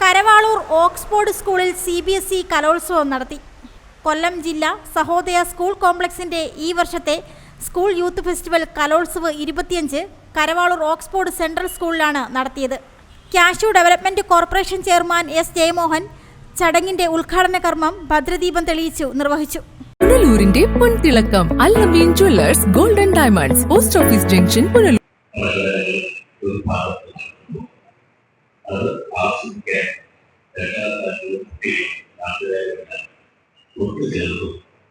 Karavaloor Oxford സ്കൂളിൽ C B S E കലോത്സവം നടത്തി. കൊല്ലം ജില്ല സഹോദയ സ്കൂൾ കോംപ്ലക്സിന്റെ ഈ വർഷത്തെ സ്കൂൾ യൂത്ത് ഫെസ്റ്റിവൽ കലോത്സവ് ഇരുപത്തിയഞ്ച് കരവാളൂർ ഓക്സ്ഫോർഡ് സെൻട്രൽ സ്കൂളിലാണ് നടത്തിയത്. Cashew development corporation chairman S Jayamohan ചടങ്ങിന്റെ ഉദ്ഘാടന കർമ്മം ഭദ്രദീപം തെളിയിച്ചു നിർവഹിച്ചു. പുനലൂരിന്റെ പൊൻതിളക്കം Allameen jewellers golden diamonds post office junction Punalur.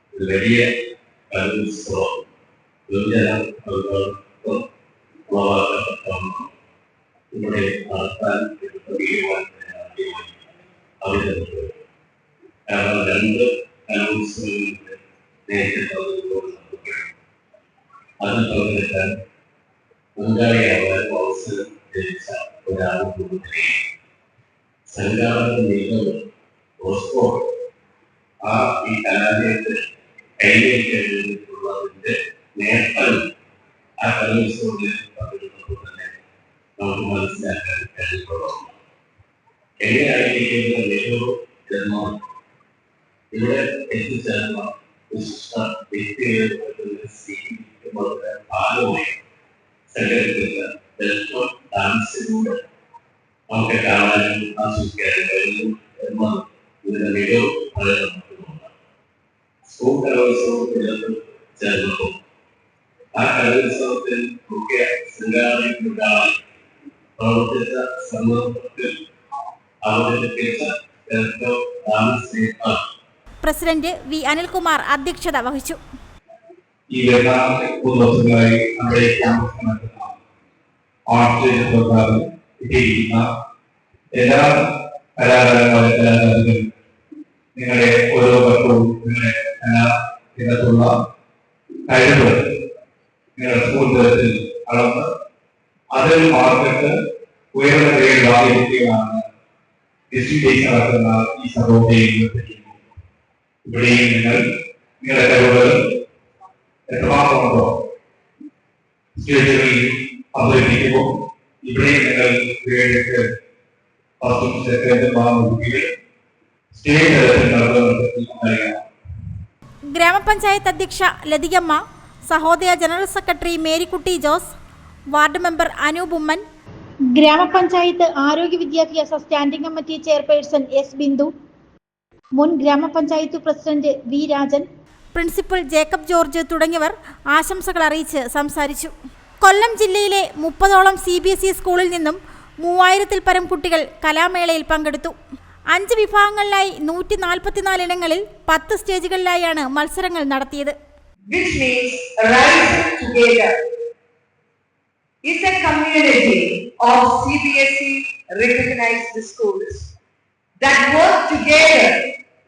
വലിയ ഇവിടെ നടത്താൻ തീരുമാനത്തിന് ആദ്യമായി അഭിനന്ദിക്കുന്നു കാരണം രണ്ട് കലോത്സവങ്ങളുടെ നേതൃത്വം നടത്തുകയാണ് അത് പങ്കെടുക്കാൻ പങ്കാളിയാവാൻ അവസരം ലഭിച്ച ഒരാൾ കൂടി സംഘാടക നിയമം ഓസ്കോഡ് ആ ഈ കലാലയത്തിൽ കൈവരിക്കുന്നതിന്റെ നേട്ടം ആ കലോത്സവത്തിൽ പങ്കെടുക്കുമ്പോൾ തന്നെ നമുക്ക് മനസ്സിലാക്കാൻ കഴിയുള്ളതാണ് എങ്ങനെയായിരിക്കുന്ന നിയമം ജന്മം ഇവിടെ എത്തിച്ചേർന്ന വിശിഷ്ട വ്യക്തികളെ സ്വീകരിക്കുന്നതിന്റെ ഭാഗമായി സംഘടിപ്പിച്ച വെൽക്കം ഡാൻസിലൂടെ നമുക്ക് കാണാനും ആസ്വദിക്കാനും കഴിയും എന്ന് ഇതിന്റെ മികവ് വളരെ നമുക്കുണ്ട് സ്കൂൾ കലോത്സവത്തിനകത്ത് ചേർന്നപ്പോൾ ആ കലോത്സവത്തിൽ മുഖ്യ സംഘാടകരായി പ്രവർത്തിച്ച സന്ദർഭത്തിൽ അവതരിപ്പിച്ച ഡാൻസ് പ്രസിഡന്റ് വി അനിൽകുമാർ അധ്യക്ഷത വഹിച്ചു. ഈ രണ്ടാമത്തെ നിങ്ങളുടെ ഓരോ വർഷവും നിങ്ങളുടെ നിങ്ങളുടെ സ്കൂൾ തലത്തിൽ അളന്ന് അതിൽ മാർക്കറ്റ് ഉയർന്ന ഗ്രേഡ് വാങ്ങിയിരിക്കുകയാണ് ഡിസ്ട്രിക്ട് നടത്തുന്ന ഈ സംഭവത്തെയും ഇവിടെയും നിങ്ങൾ നിങ്ങളുടെ കഴിവുകൾ എത്രമാത്രമുണ്ടോ സ്റ്റേജുകളിൽ അവതരിപ്പിക്കുമ്പോൾ ഇവിടെയും നിങ്ങൾ ഉപയോഗിച്ച് പത്തും സെക്കൻഡും ഭാഗം സ്റ്റേജ് തലത്തിൽ നടത്തുന്നത് ഗ്രാമപഞ്ചായത്ത് അധ്യക്ഷ Lathikamma Sahodaya general secretary Marykutty Jose ward member Anoop Oommen. Grama panchayat ആരോഗ്യ വിദ്യാഭ്യാസ standing committee chairperson S Bindu. മുൻ grama panchayat president V Rajan principal Jacob George തുടങ്ങിയവർ ആശംസകൾ അറിയിച്ച് സംസാരിച്ചു. കൊല്ലം ജില്ലയിലെ മുപ്പതോളം സി ബി എസ് ഇ സ്കൂളിൽ നിന്നും മൂവായിരത്തിൽ പരം കുട്ടികൾ കലാമേളയിൽ പങ്കെടുത്തു. അഞ്ച് വിഭാഗങ്ങളിലായി നൂറ്റി നാൽപ്പത്തിനാല് ഇനങ്ങളിൽ പത്ത് സ്റ്റേജുകളിലായാണ് മത്സരങ്ങൾ നടത്തിയത്. Which means rising together, is a community of CBSE recognized schools that work together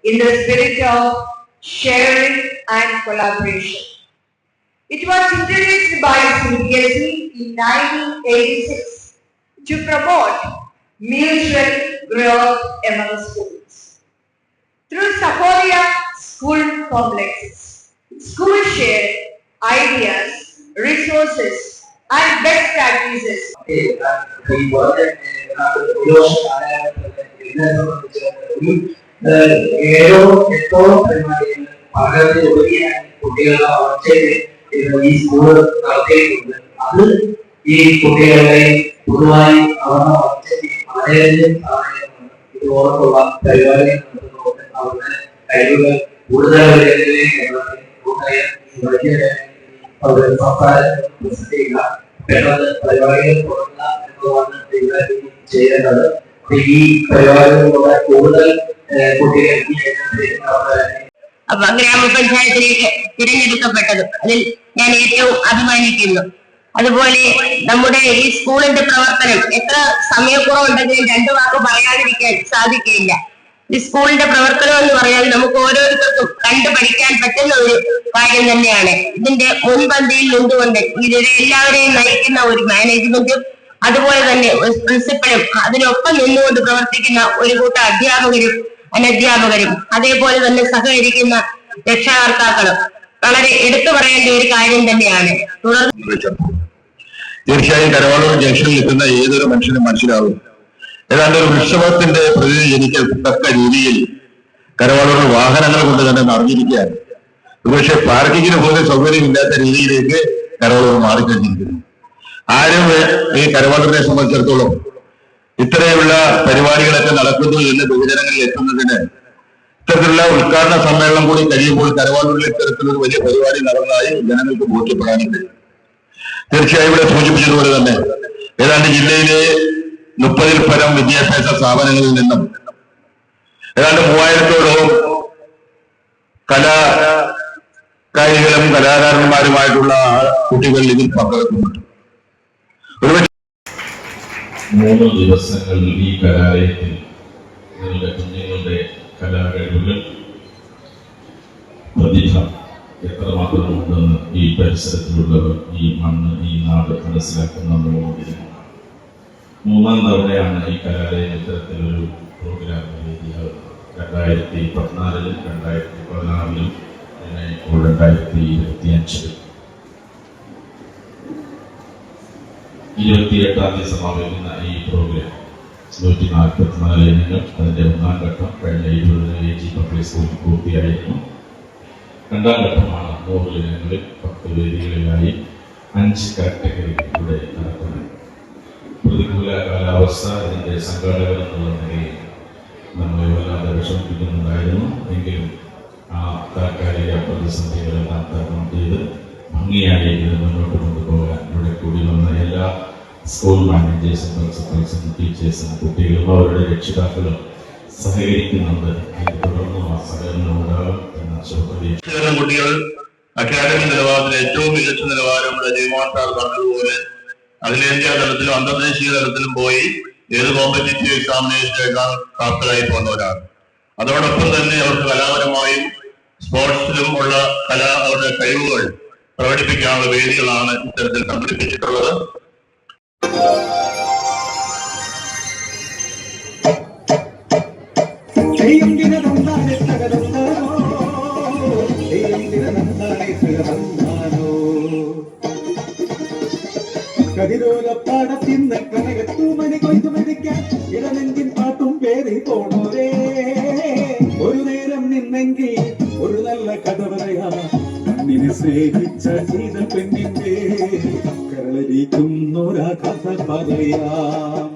in the spirit of sharing and collaboration. It was introduced by CBSE in 1986 to promote mutual growth among schools. Through Saporia school complexes, schools share ideas, resources, and best practices ഏഴോ എട്ടോ പരിപാടികൾ പഠനത്തിൽ ഉപരിയായി കുട്ടികളുടെ വളർച്ചയിൽ ഈ school നടത്തിയിട്ടുണ്ട്. അത് ഈ കുട്ടികളുടെ പൊതുവായി അവരുടെ വളർച്ചയ്ക്ക് വളരെയധികം സഹായമാണ് ഇതുപോലുള്ള പരിപാടികൾ നടത്തുന്നതുകൊണ്ട് അവരുടെ കഴിവുകൾ കൂടുതൽ സംസാരം പെട്ടെന്ന് പരിപാടികൾ തുടങ്ങുക എന്നതാണ് ചെയ്യേണ്ടത്? ഈ അപ്പൊ ഗ്രാമപഞ്ചായത്തിൽ തിരഞ്ഞെടുക്കപ്പെട്ടത്. അതിൽ ഞാൻ ഏറ്റവും അഭിമാനിക്കുന്നു. അതുപോലെ നമ്മുടെ ഈ സ്കൂളിന്റെ പ്രവർത്തനം എത്ര സമയക്കുറവുണ്ടെങ്കിലും രണ്ടു വാക്ക് പറയാതിരിക്കാൻ സാധിക്കില്ല ഈ സ്കൂളിന്റെ പ്രവർത്തനം എന്ന് പറഞ്ഞാൽ നമുക്ക് ഓരോരുത്തർക്കും കണ്ടു പഠിക്കാൻ പറ്റുന്ന ഒരു കാര്യം തന്നെയാണ്. ഇതിന്റെ മുൻപന്തിയിൽ നിന്നുകൊണ്ട് ഇതിനെ എല്ലാവരെയും നയിക്കുന്ന ഒരു മാനേജ്മെന്റും അതുപോലെ തന്നെ ഒരു പ്രിൻസിപ്പലും അതിനൊപ്പം നിന്നുകൊണ്ട് പ്രവർത്തിക്കുന്ന ഒരു കൂട്ടം അധ്യാപകരും അനധ്യാപകരും അതേപോലെ തന്നെ സഹകരിക്കുന്ന രക്ഷാകർത്താക്കളും വളരെ എടുത്തു പറയേണ്ട ഒരു കാര്യം തന്നെയാണ്. തീർച്ചയായും കരവാളൂർ ജംഗ്ഷനിൽ നിൽക്കുന്ന ഏതൊരു മനുഷ്യനും മനസ്സിലാവും ഏതാണ്ട് ഒരു ഉത്സവത്തിന്റെ പ്രതി ജനിക്കത്തക്ക രീതിയിൽ കരവാളൂർ വാഹനങ്ങൾ കൊണ്ട് തന്നെ നിറഞ്ഞിരിക്കുകയാണ്. ഒരുപക്ഷെ പാർക്കിങ്ങിന് പോലും സൗകര്യമില്ലാത്ത രീതിയിലേക്ക് കരവാളൂർ മാറിക്കഴിഞ്ഞിരിക്കുന്നു. ആരും ഈ കരവാളൂരിനെ സംബന്ധിച്ചിടത്തോളം ഇത്രയുള്ള പരിപാടികളൊക്കെ നടക്കുന്നു എന്ന് ബഹുജനങ്ങളിൽ എത്തുന്നതിന് ഇത്തരത്തിലുള്ള ഉദ്ഘാടന സമ്മേളനം കൂടി കഴിയുമ്പോൾ കരവാളൂരിൽ ഇത്തരത്തിലൊരു വലിയ പരിപാടി നടന്നതായി ജനങ്ങൾക്ക് ബോധ്യപ്പെടാനും കഴിയും. തീർച്ചയായും ഇവിടെ സൂചിപ്പിച്ചതുപോലെ തന്നെ ഏതാണ്ട് ജില്ലയിലെ മുപ്പതിൽ പരം വിദ്യാഭ്യാസ സ്ഥാപനങ്ങളിൽ നിന്നും ഏതാണ്ട് മൂവായിരത്തോളം കലാ കായികളും കലാകാരന്മാരുമായിട്ടുള്ള കുട്ടികൾ ഇതിൽ പങ്കെടുക്കുന്നുണ്ട്. മൂന്ന് ദിവസങ്ങൾ ഈ കലാലയത്തിൽ നിങ്ങളുടെ കുഞ്ഞുങ്ങളുടെ കലാകഴിവുകൾ പ്രതിഭ എത്രമാത്രം ഉണ്ടെന്ന് ഈ പരിസരത്തിലുള്ളവർ ഈ മണ്ണ് ഈ നാട് മനസ്സിലാക്കുന്ന മൂന്നാം തവണയാണ് ഈ കലാലയം ഇത്തരത്തിലൊരു പ്രോഗ്രാം വേദിയാകുന്നത് രണ്ടായിരത്തി പതിനാലിലും രണ്ടായിരത്തി പതിനാറിലും ഇപ്പോൾ രണ്ടായിരത്തി ഇരുപത്തിയെട്ടാം തീയതി സമാപിക്കുന്ന ഈ പ്രോഗ്രാം നൂറ്റി നാൽപ്പത്തിനാല് ഇനങ്ങൾ അതിന്റെ ഒന്നാം ഘട്ടം കഴിഞ്ഞ ഇരുപതിന് എ ജി പബ്ലിക് സ്കൂളിൽ പൂർത്തിയായിരുന്നു. രണ്ടാം ഘട്ടമാണ് നൂറ് ഇനങ്ങളിൽ പത്ത് വേദികളിലായി അഞ്ച് കാറ്റഗറി ഇവിടെ നടക്കുന്നത്. പ്രതികൂല കാലാവസ്ഥ അതിന്റെ സംഘാടകർ എന്നുള്ള നിലയിൽ നമ്മളെ വല്ലാതെ വിഷമിപ്പിക്കുന്നുണ്ടായിരുന്നു. എങ്കിലും ആ താൽക്കാലിക പ്രതിസന്ധികളെല്ലാം തരണം ചെയ്ത് ഭംഗിയായി ഇത് മുന്നോട്ട് വന്ന എല്ലാ സ്കൂൾ മാനേജേഴ്സും പ്രിൻസിപ്പൽസും ടീച്ചേഴ്സും കുട്ടികളും അവരുടെ രക്ഷിതാക്കളും സഹകരിക്കുന്നുണ്ട്. തുടർന്നും ആ സഹകരണം ഉണ്ടാകും എന്ന ശുഭപ്രതീക്ഷ കുട്ടികൾ അക്കാദമി നിലവാരത്തിൽ ഏറ്റവും മികച്ച നിലവാരമുള്ള ജയ്മോഹൻ സാർ പറഞ്ഞതുപോലെ അഖിലേന്ത്യാ തലത്തിലും അന്തർദേശീയ തലത്തിലും പോയി ഏത് കോമ്പറ്റീറ്റീവ് എക്സാമിനേഷനേക്കാൾ പ്രാപ്തരായി പോകുന്നവരാണ്. അതോടൊപ്പം തന്നെ അവർക്ക് കലാപരമായും സ്പോർട്സിലും ഉള്ള കലാ അവരുടെ കഴിവുകൾ പ്രകടിപ്പിക്കാനുള്ള വേദികളാണ് ഇത്തരത്തിൽ സംഘടിപ്പിച്ചിട്ടുള്ളത്. തെയ്യം ദിനനന്ദാനെ തകരന്താനോ തെയ്യം ദിനനന്ദാനെ തകരന്താനോ കതിരോലപ്പാടത്തിന്ന് കനകത്തു മണി കൊയ്തു മെതിക്കാൻ ഇടനെഞ്ചിൻ പാട്ടും പേറി പോണോരേ ഒരു നേരം നിന്നെങ്കിൽ ഒരു നല്ല കഥ പറയാ. കണ്ണിനെ സ്നേഹിച്ച ചെയ്ത പെണ്ണിന്റെ കരളരിക്കുന്നൊരാ കഥ പറയാം.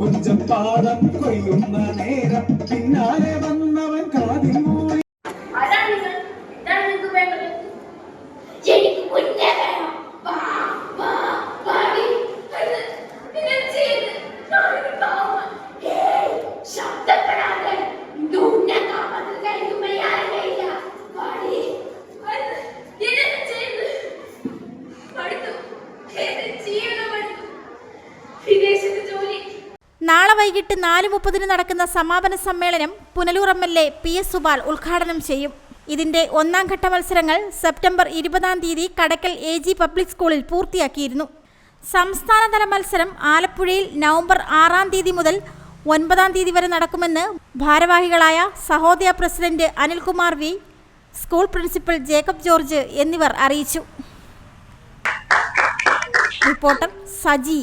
കുഞ്ചപ്പാടം കൊയ്യുന്ന നേരം പിന്നാലെ വൈകിട്ട് നാല് മുപ്പതിന് നടക്കുന്ന സമാപന സമ്മേളനം Punalur M L A P S Supal ഉദ്ഘാടനം ചെയ്യും. ഇതിന്റെ ഒന്നാം ഘട്ട മത്സരങ്ങൾ സെപ്റ്റംബർ ഇരുപതാം തീയതി കടക്കൽ എ ജി പബ്ലിക് സ്കൂളിൽ പൂർത്തിയാക്കിയിരുന്നു. സംസ്ഥാനതല മത്സരം ആലപ്പുഴയിൽ നവംബർ ആറാം തീയതി മുതൽ ഒൻപതാം തീയതി വരെ നടക്കുമെന്ന് ഭാരവാഹികളായ Sahodaya president Anilkumar V school principal Jacob George എന്നിവർ അറിയിച്ചു. റിപ്പോർട്ടർ സജി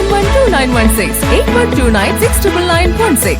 912916812969916.